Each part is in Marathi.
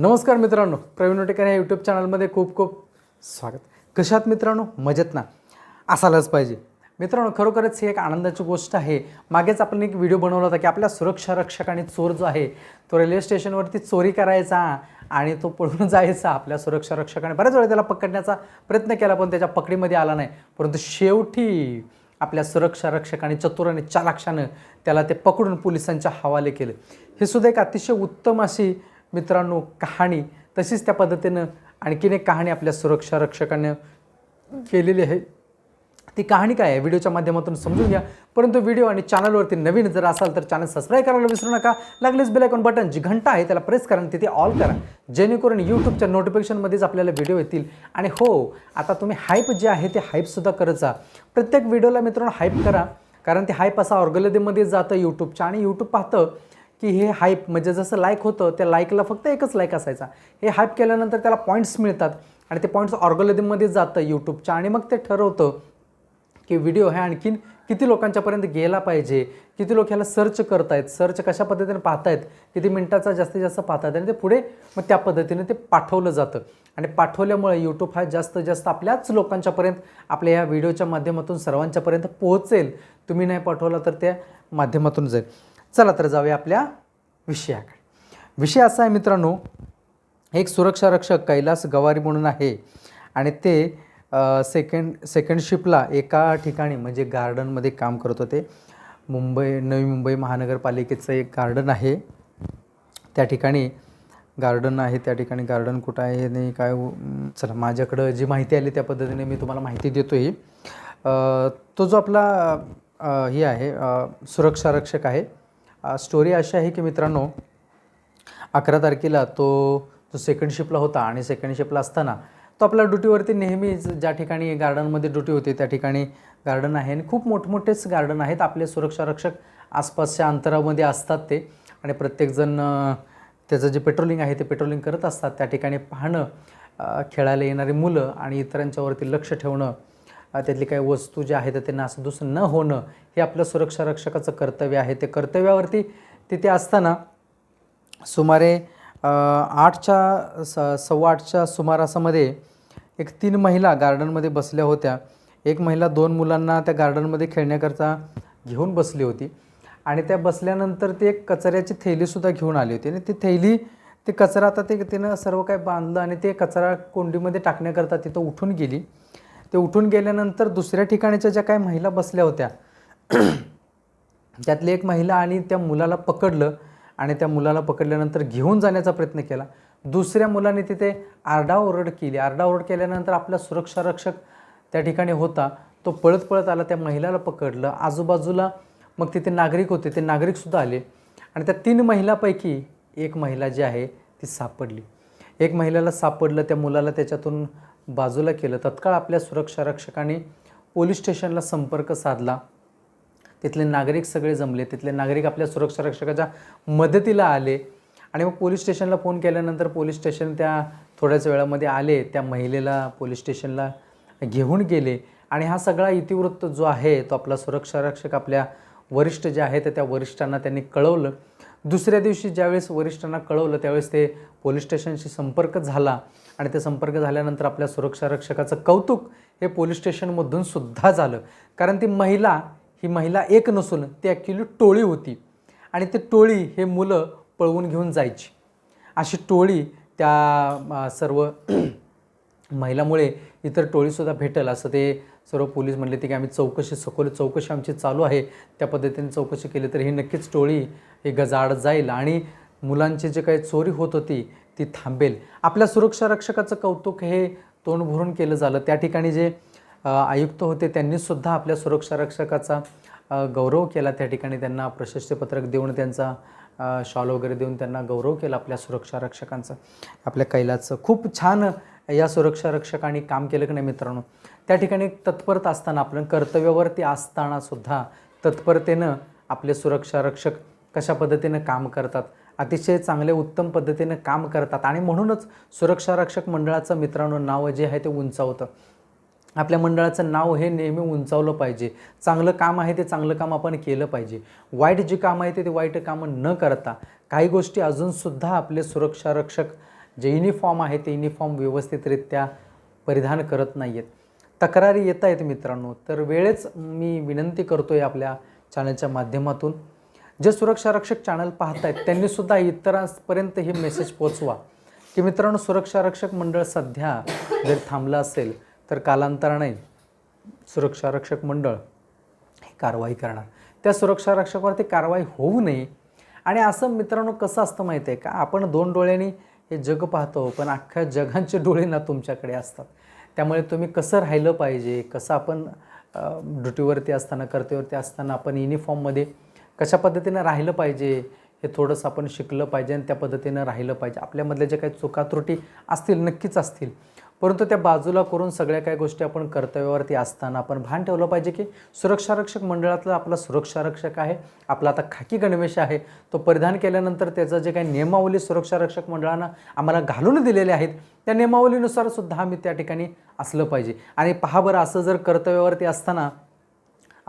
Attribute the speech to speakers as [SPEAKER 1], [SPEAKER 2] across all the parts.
[SPEAKER 1] नमस्कार मित्रांनो प्रवीण वटेकर या यूट्यूब चॅनलमध्ये खूप खूप स्वागत. कशात मित्रांनो? मजेत ना? असायलाच पाहिजे. मित्रांनो खरोखरच ही एक आनंदाची गोष्ट आहे. मागेच आपण एक व्हिडिओ बनवला होता की आपल्या सुरक्षा रक्षक आणि चोर जो आहे तो रेल्वे स्टेशनवरती चोरी करायचा आणि तो पळून जायचा आपल्या सुरक्षा रक्षकाने. बऱ्याच वेळा त्याला पकडण्याचा प्रयत्न केला पण त्याच्या पकडीमध्ये आला नाही. परंतु शेवटी आपल्या सुरक्षा रक्षकाने चतुर आणि चालाक्षानं त्याला ते पकडून पोलिसांच्या हवाले केलं. हे सुद्धा एक अतिशय उत्तम अशी मित्रांनो कहाणी तशीच त्या पद्धतीनं आणखीन एक कहाणी आपल्या सुरक्षा रक्षकानं केलेली आहे. ती कहाणी काय आहे? व्हिडिओच्या माध्यमातून समजून घ्या. परंतु व्हिडिओ आणि चॅनलवरती नवीन जर असाल तर चॅनल सबस्क्राईब करायला विसरू नका. लागलीच बेलायकॉन बटन जी घंटा आहे त्याला प्रेस करा आणि तिथे ऑल करा. जेणेकरून यूट्यूबच्या नोटिफिकेशनमध्येच आपल्याला व्हिडिओ येतील. आणि हो आता तुम्ही हाईप जे आहे ते हाईपसुद्धा करत जा. प्रत्येक व्हिडिओला मित्रांनो हाईप करा. कारण ते हाईप असा ऑर्गोलिदममध्ये जातं यूट्यूबच्या आणि यूट्यूब पाहतं की हे हाईप म्हणजे जसं लाईक होतं त्या लाईकला फक्त एकच लाईक असायचा. हे हाईप केल्यानंतर त्याला पॉईंट्स मिळतात. आणि ते पॉईंट्स ऑर्गोलिदममध्ये जातं यूट्यूबच्या आणि मग ते ठरवतं की व्हिडिओ हे आणखीन किती लोकांच्यापर्यंत गेला पाहिजे किती लोक ह्याला सर्च करतायत सर्च कशा पद्धतीने पाहतायत किती मिनटाचा जास्तीत जास्त पाहतायत आणि ते पुढे मग त्या पद्धतीने ते पाठवलं जातं. आणि पाठवल्यामुळे यूट्यूब हा जास्तीत जास्त आपल्याच लोकांच्यापर्यंत आपल्या या व्हिडिओच्या माध्यमातून सर्वांच्यापर्यंत पोहोचेल. तुम्ही नाही पाठवला तर त्या माध्यमातून जाईल. चला तर जाऊया आपल्या विषयाकडे. विषय असा आहे मित्रांनो एक सुरक्षा रक्षक कैलास गवारी म्हणून आहे आणि ते सेकंड सेकंड शिपला एका ठिकाणी म्हणजे गार्डनमध्ये काम करत होते. मुंबई नवी मुंबई महानगरपालिकेचं एक गार्डन आहे. त्या ठिकाणी गार्डन आहे त्या ठिकाणी गार्डन कुठं आहे आणि काय चला माझ्याकडं जी माहिती आली त्या पद्धतीने मी तुम्हाला माहिती देतो आहे तो जो आपला हे आहे सुरक्षारक्षक सुरक्षा रक्षक आहे स्टोरी अशी आहे की मित्रांनो अकरा तारखेला तो जो सेकंड शिपला होता आणि सेकंड शिपला असताना तो आपल्या ड्युटीवरती नेहमीच ज्या ठिकाणी गार्डनमध्ये ड्युटी होती त्या ठिकाणी गार्डन आहे. आणि खूप मोठमोठेच गार्डन आहेत. आपले सुरक्षा रक्षक आसपासच्या अंतरामध्ये असतात ते. आणि प्रत्येकजण त्याचं जे पेट्रोलिंग आहे ते पेट्रोलिंग करत असतात. त्या ठिकाणी पाहणं खेळायला येणारी मुलं आणि इतरांच्यावरती लक्ष ठेवणं त्यातली काही वस्तू ज्या आहेत ते नासधूस न होणं हे आपलं सुरक्षा रक्षकाचं कर्तव्य आहे. ते कर्तव्यावरती तिथे असताना सुमारे आठच्या स सव्वा आठच्या सुमारासामध्ये एक तीन महिला गार्डनमध्ये बसल्या होत्या. एक महिला दोन मुलांना त्या गार्डनमध्ये खेळण्याकरता घेऊन बसली होती आणि त्या बसल्यानंतर ते एक कचऱ्याची थैलीसुद्धा घेऊन आली होती आणि ती थैली ते कचरा आता ते तिनं सर्व काही बांधलं आणि ते कचरा कोंडीमध्ये टाकण्याकरता तिथं उठून गेली. ते उठून गेल्यानंतर दुसऱ्या ठिकाणीच्या ज्या काही महिला बसल्या होत्या त्यातली एक महिला आणि त्या मुलाला पकडलं आणि त्या मुलाला पकडल्यानंतर घेऊन जाण्याचा प्रयत्न केला. दुसऱ्या मुलाने तिथे आरडाओरड केली. आरडाओरड केल्यानंतर आपला सुरक्षा रक्षक त्या ठिकाणी होता. तो पळत पळत आला त्या महिलाला पकडलं. आजूबाजूला मग तिथे नागरिक होते. ते नागरिकसुद्धा आले आणि त्या तीन महिलापैकी एक महिला जी आहे ती सापडली. एक महिलेला सापडलं. त्या मुलाला त्याच्यातून बाजूला केलं. तत्काळ आपल्या सुरक्षा रक्षकाने पोलीस स्टेशनला संपर्क साधला. तिथले नागरिक सगळे जमले. तिथले नागरिक आपल्या सुरक्षा रक्षकाच्या मदतीला आले. आणि मग पोलीस स्टेशनला फोन केल्यानंतर पोलीस स्टेशन त्या थोड्याच वेळामध्ये आले. त्या महिलेला पोलीस स्टेशनला घेऊन गेले. आणि हा सगळा इतिवृत्त जो आहे तो आपला सुरक्षा रक्षक आपल्या वरिष्ठ जे आहेत त्या वरिष्ठांना त्यांनी कळवलं. दुसऱ्या दिवशी ज्यावेळेस वरिष्ठांना कळवलं त्यावेळेस ते पोलीस स्टेशनशी संपर्क झाला. आणि ते संपर्क झाल्यानंतर आपल्या सुरक्षा रक्षकाचं कौतुक हे पोलीस स्टेशनमधून सुद्धा झालं. कारण ती महिला ही महिला एक नसून ती ॲक्च्युली टोळी होती. आणि ती टोळी हे मुलं पळवून घेऊन जायची. अशी टोळी त्या सर्व महिलामुळे इतर टोळीसुद्धा भेटेल. असं ते सर्व पोलीस म्हणले ते की आम्ही चौकशी सखोल चौकशी आमची चालू आहे. त्या पद्धतीने चौकशी केली तर ही नक्कीच टोळी ही गजाड जाईल. आणि मुलांची जे काही चोरी होत होती ती थांबेल. आपल्या सुरक्षा रक्षकाचं कौतुक हे तोंड भरून केलं झालं. त्या ठिकाणी जे आयुक्त होते त्यांनीसुद्धा आपल्या सुरक्षा रक्षकाचा गौरव केला. त्या ठिकाणी त्यांना प्रशस्तीपत्रक देऊन त्यांचा शॉल वगैरे देऊन त्यांना गौरव केला आपल्या सुरक्षा रक्षकांचा. आपल्या कैलाचं खूप छान या सुरक्षा रक्षकांनी काम केलं की नाही मित्रांनो? त्या ठिकाणी तत्परता असताना आपलं कर्तव्यावरती असतानासुद्धा तत्परतेनं आपले सुरक्षा रक्षक कशा पद्धतीनं काम करतात अतिशय चांगले उत्तम पद्धतीनं काम करतात. आणि म्हणूनच सुरक्षा रक्षक मंडळाचं मित्रांनो नाव जे आहे ते उंचावतं. आपल्या मंडळाचं नाव हे नेहमी उंचावलं पाहिजे. चांगलं काम आहे ते चांगलं काम आपण केलं पाहिजे. वाईट जे काम आहे ते ते वाईट कामं न करता काही गोष्टी अजूनसुद्धा आपले सुरक्षा रक्षक जे युनिफॉर्म आहे ते युनिफॉर्म व्यवस्थितरित्या परिधान करत नाही आहेत तक्रारी येत आहेत मित्रांनो. तर वेळेच मी विनंती करतो आहे आपल्या चॅनलच्या माध्यमातून. जे सुरक्षा रक्षक चॅनल पाहत आहेत त्यांनीसुद्धा इतरांपर्यंत हे मेसेज पोचवा की मित्रांनो सुरक्षा रक्षक मंडळ सध्या जर थांबलं असेल तर कालांतराने सुरक्षा रक्षक मंडळ हे कारवाई करणार. त्या सुरक्षा रक्षकावरती कारवाई होऊ नये. आणि असं मित्रांनो कसं असतं माहिती आहे का? आपण दोन डोळ्यांनी हे जग पाहतो पण अख्ख्या जगांचे डोळे ना तुमच्याकडे असतात. त्यामुळे तुम्ही कसं राहिलं पाहिजे कसं आपण ड्युटीवरती असताना कर्तेवरती असताना आपण युनिफॉर्ममध्ये कशा पद्धतीनं राहिलं पाहिजे? हे थोडंसं आपण शिकलं पाहिजे आणि त्या पद्धतीनं राहिलं पाहिजे. आपल्यामधल्या जे काही चुकात्रुटी असतील नक्कीच असतील. परंतु त्या बाजूला करून सगळ्या काही गोष्टी आपण कर्तव्यावरती असताना आपण भान ठेवलं पाहिजे की सुरक्षारक्षक मंडळातला आपला सुरक्षारक्षक आहे. आपला आता खाकी गणवेश आहे. तो परिधान केल्यानंतर त्याचं जे काही नियमावली सुरक्षारक्षक मंडळानं आम्हाला घालून दिलेले आहेत त्या नियमावलीनुसार सुद्धा आम्ही त्या ठिकाणी असलं पाहिजे. आणि पहा बरं असं जर कर्तव्यावरती असताना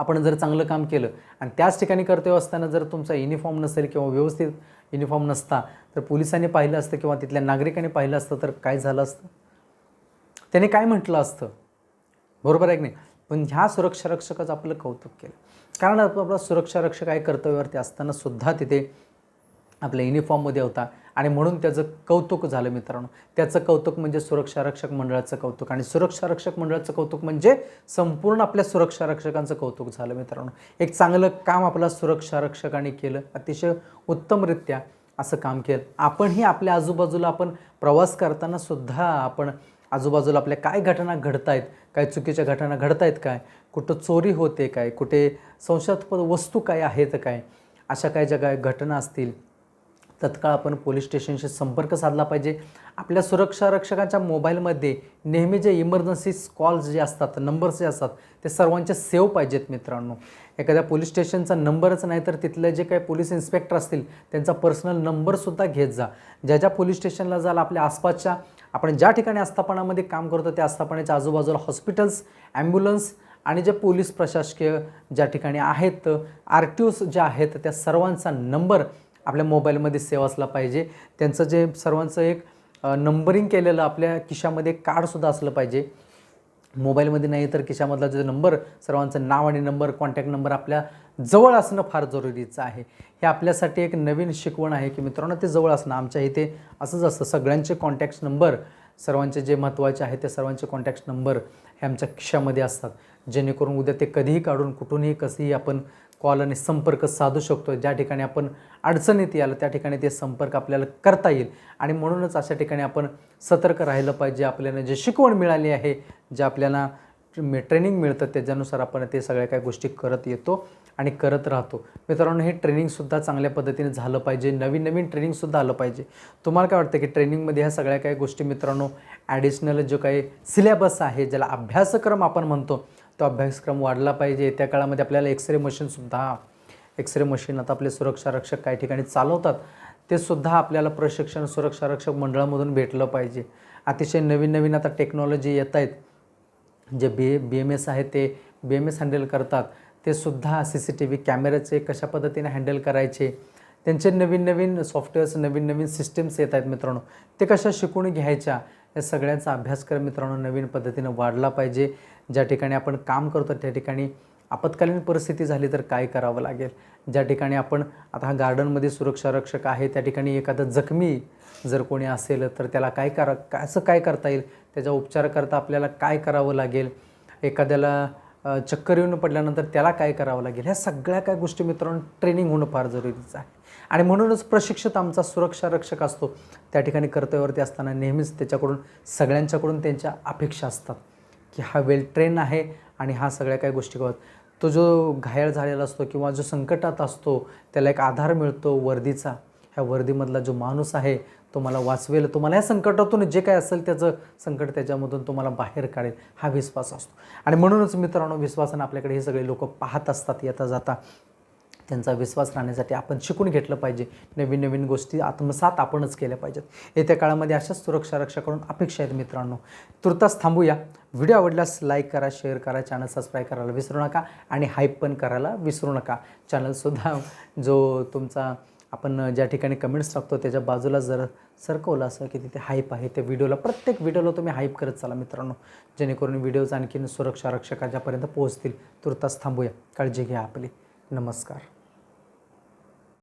[SPEAKER 1] आपण जर चांगलं काम केलं आणि त्याच ठिकाणी कर्तव्य असताना जर तुमचा युनिफॉर्म नसेल किंवा व्यवस्थित युनिफॉर्म नसता तर पोलिसांनी पाहिलं असतं किंवा तिथल्या नागरिकांनी पाहिलं असतं तर काय झालं असतं? त्याने काय म्हटलं असतं? बरोबर आहे की नाही? पण ह्या सुरक्षा रक्षकाचं आपलं कौतुक केलं. कारण आपलं सुरक्षा रक्षक आहे कर्तव्यावरती असताना सुद्धा तिथे आपल्या युनिफॉर्ममध्ये होता. आणि म्हणून त्याचं कौतुक झालं मित्रांनो. त्याचं कौतुक म्हणजे सुरक्षा रक्षक मंडळाचं कौतुक. आणि सुरक्षा रक्षक मंडळाचं कौतुक म्हणजे संपूर्ण आपल्या सुरक्षा रक्षकांचं कौतुक झालं मित्रांनो. एक चांगलं काम आपला सुरक्षा रक्षकाने केलं. अतिशय उत्तमरित्या असं काम केलं. आपणही आपल्या आजूबाजूला आपण प्रवास करताना सुद्धा आपण आजूबाजूला आपल्या काय घटना घडत आहेत काय चुकीच्या घटना घडत आहेत काय कुठं चोरी होते काय कुठे संशयास्पद वस्तू काय आहेत काय अशा काय ज्या काय घटना असतील तत्काळ आपण पोलीस स्टेशनशी संपर्क साधला पाहिजे. आपल्या सुरक्षा रक्षकांच्या मोबाईलमध्ये नेहमी जे इमर्जन्सी कॉल्स जे असतात नंबर्स जे असतात ते सर्वांचे सेव्ह पाहिजेत मित्रांनो. एखाद्या पोलीस स्टेशनचा नंबरच नाही तर तिथले जे काही पोलीस इन्स्पेक्टर असतील त्यांचा पर्सनल नंबरसुद्धा घेत जा. ज्या ज्या पोलीस स्टेशनला जाल आपल्या आसपासच्या आपण ज्या ठिकाणी आस्थापनामध्ये काम करतो त्या आस्थापनाच्या आजूबाजूला हॉस्पिटल्स ॲम्ब्युलन्स आणि जे पोलीस प्रशासकीय ज्या ठिकाणी आहेत आर टी ओस ज्या आहेत त्या सर्वांचा नंबर आपल्या मोबाईलमध्ये सेव्ह असला पाहिजे. त्यांचं जे सर्वांचं एक नंबरिंग केलेलं आपल्या खिशामध्ये कार्डसुद्धा असलं पाहिजे. मोबाईलमध्ये नाही तर खिशामधला जो नंबर सर्वांचं नाव आणि नंबर कॉन्टॅक्ट नंबर आपल्या जवळ असणं फार जरुरीचं आहे. हे आपल्यासाठी एक नवीन शिकवण आहे की मित्रांनो ते जवळ असणं आमच्या इथे असंच असतं. सगळ्यांचे कॉन्टॅक्ट नंबर सर्वांचे जे महत्त्वाचे आहेत ते सर्वांचे कॉन्टॅक्ट नंबर हे आमच्या खिशामध्ये असतात. जेणेकरून उद्या ते कधीही काढून कुठूनही कसंही आपण कॉल आणि संपर्क साधू शकतो ज्या ठिकाणी आपण अडचणीत याल त्या ठिकाणी ते संपर्क आपल्याला करता येईल. आणि म्हणूनच अशा ठिकाणी आपण सतर्क राहिलं पाहिजे. आपल्याला जे शिकवण मिळाली आहे जे आपल्याला ट्रेनिंग मिळतं त्याच्यानुसार आपण ते सगळ्या काही गोष्टी करत येतो आणि करत राहतो. मित्रांनो हे ट्रेनिंगसुद्धा चांगल्या पद्धतीने झालं पाहिजे. नवीन नवीन ट्रेनिंगसुद्धा आलं पाहिजे. तुम्हाला काय वाटतं की ट्रेनिंगमध्ये ह्या सगळ्या काही गोष्टी मित्रांनो ॲडिशनल जो काही सिलेबस आहे ज्याला अभ्यासक्रम आपण म्हणतो तो अभ्यासक्रम वाढला पाहिजे. त्या काळामध्ये आपल्याला एक्सरे मशीनसुद्धा एक्सरे मशीन आता आपले सुरक्षा रक्षक काही ठिकाणी चालवतात. ते सुद्धा आपल्याला प्रशिक्षण सुरक्षा रक्षक मंडळामधून भेटलं पाहिजे. अतिशय नवीन नवीन आता टेक्नॉलॉजी येत आहेत. जे बी बी एम एस आहे ते बी एम एस हँडल करतात. ते सुद्धा सी सी टी व्ही कॅमेऱ्याचे कशा पद्धतीने हँडल करायचे? त्यांचे नवीन नवीन सॉफ्टवेअर्स नवीन नवीन सिस्टम्स येत आहेत मित्रांनो. ते कशा शिकून घ्यायच्या? या सगळ्यांचा अभ्यासक्रम मित्रांनो. नवीन पद्धतीनं वाढला पाहिजे. ज्या ठिकाणी आपण काम करतो त्या ठिकाणी आपत्कालीन परिस्थिती झाली तर काय करावं लागेल? ज्या ठिकाणी आपण आता हा गार्डनमध्ये सुरक्षा रक्षक आहे त्या ठिकाणी एखादा जखमी जर कोणी असेल तर त्याला काय करा असं काय करता येईल? त्याचा उपचार करता आपल्याला काय करावं लागेल? एखाद्याला चक्कर येऊन पडल्यानंतर त्याला काय करावं लागेल? ह्या सगळ्या काय गोष्टी मित्रांनो ट्रेनिंग होणं फार जरुरीचं आहे. आणि म्हणूनच प्रशिक्षित आमचा सुरक्षा रक्षक असतो. त्या ठिकाणी कर्तव्यावरती असताना नेहमीच त्याच्याकडून सगळ्यांच्याकडून त्यांच्या अपेक्षा असतात की हा वेल ट्रेन आहे आणि हा सगळ्या काही गोष्टी कळत तो जो घायल झालेला असतो किंवा जो संकटात असतो त्याला एक आधार मिळतो वर्दीचा. ह्या वर्दीमधला जो माणूस आहे तो मला वाचवेल तुम्हाला या संकटातून जे काय असेल त्याचं संकट त्याच्यामधून तुम्हाला बाहेर काढेल हा विश्वास असतो. आणि म्हणूनच मित्रांनो विश्वासानं आपल्याकडे हे सगळे लोक पाहत असतात येता जाता. त्यांचा विश्वास राहण्यासाठी आपण शिकून घेतलं पाहिजे. नवीन नवीन गोष्टी आत्मसात आपणच केल्या पाहिजेत. येत्या काळामध्ये अशाच सुरक्षा रक्षाकडून अपेक्षा आहेत मित्रांनो. तुर्तास थांबूया. व्हिडिओ आवडल्यास लाईक करा शेअर करा चॅनल सबस्क्राईब करायला विसरू नका आणि हाईप पण करायला विसरू नका. चॅनलसुद्धा जो तुमचा आपण ज्या ठिकाणी कमेंट्स टाकतो त्याच्या बाजूला जर सरकवलं असं की तिथे हाईप आहे त्या व्हिडिओला प्रत्येक व्हिडिओला तुम्ही हाईप करत चाला मित्रांनो. जेणेकरून व्हिडिओज आणखीन सुरक्षा रक्षकाच्यापर्यंत पोहोचतील. तुर्तास थांबूया. काळजी घ्या आपली. नमस्कार.